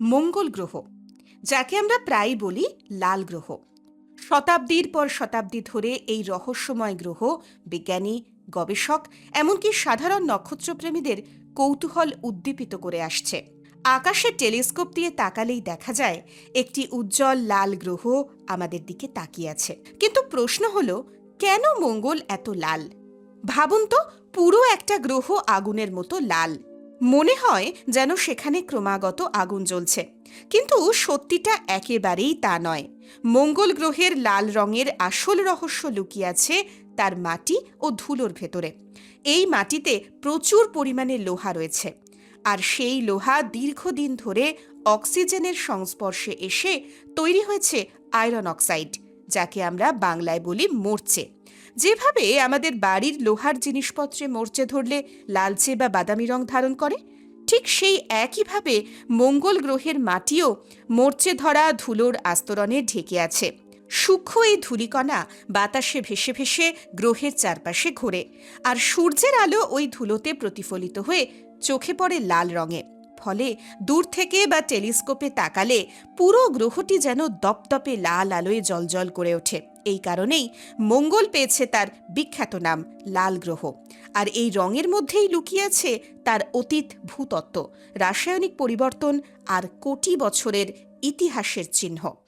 মঙ্গল গ্রহ, যাকে আমরা প্রায় বলি লাল গ্রহ। শতাব্দীর পর শতাব্দী ধরে এই রহস্যময় গ্রহ, বিজ্ঞানী, গবেষক, এমনকি সাধারণ নক্ষত্রপ্রেমীদের কৌতূহল উদ্দীপিত করে আসছে। আকাশে টেলিস্কোপ দিয়ে তাকালেই দেখা যায়, একটি উজ্জ্বল লাল গ্রহ আমাদের দিকে তাকিয়ে আছে। কিন্তু প্রশ্ন হলো, কেন মঙ্গল এত লাল? ভাবুন তো, পুরো একটা গ্রহ আগুনের মতো লাল। মনে হয় যেন সেখানে ক্রমাগত আগুন জ্বলছে। কিন্তু সত্যিটা একেবারেই তা নয়। মঙ্গল গ্রহের লাল রঙের আসল রহস্য লুকিয়ে আছে তার মাটি ও ধুলোর ভেতরে। এই মাটিতে প্রচুর পরিমাণে লোহা রয়েছে। আর সেই লোহা দীর্ঘদিন ধরে অক্সিজেনের সংস্পর্শে এসে তৈরি হয়েছে আয়রন অক্সাইড। যাকে আমরা বাংলায় বলি মরচে। যেভাবে আমাদের বাড়ির লোহার জিনিসপত্রে মরচে ধরলে লালচে বা বাদামি রং ধারণ করে, ঠিক সেই একইভাবে মঙ্গল গ্রহের মাটিও মরচে ধরা ধুলোর আস্তরণে ঢেকে আছে। সূক্ষ্ম এই ধূলিকণা বাতাসে ভেসে ভেসে গ্রহের চারপাশে ঘোরে, আর সূর্যের আলো ওই ধুলোতে প্রতিফলিত হয়ে চোখে পড়ে লাল রঙে। ফলে দূর থেকে বা টেলিস্কোপে তাকালে পুরো গ্রহটি যেন দপদপে লাল আলোয় জলজল করে ওঠে। এই কারণেই মঙ্গল পেয়েছে তার বিখ্যাত নাম, লাল গ্রহ। আর এই রঙের মধ্যেই লুকিয়েছে তার অতীত ভূতত্ত্ব, রাসায়নিক পরিবর্তন আর কোটি বছরের ইতিহাসের চিহ্ন।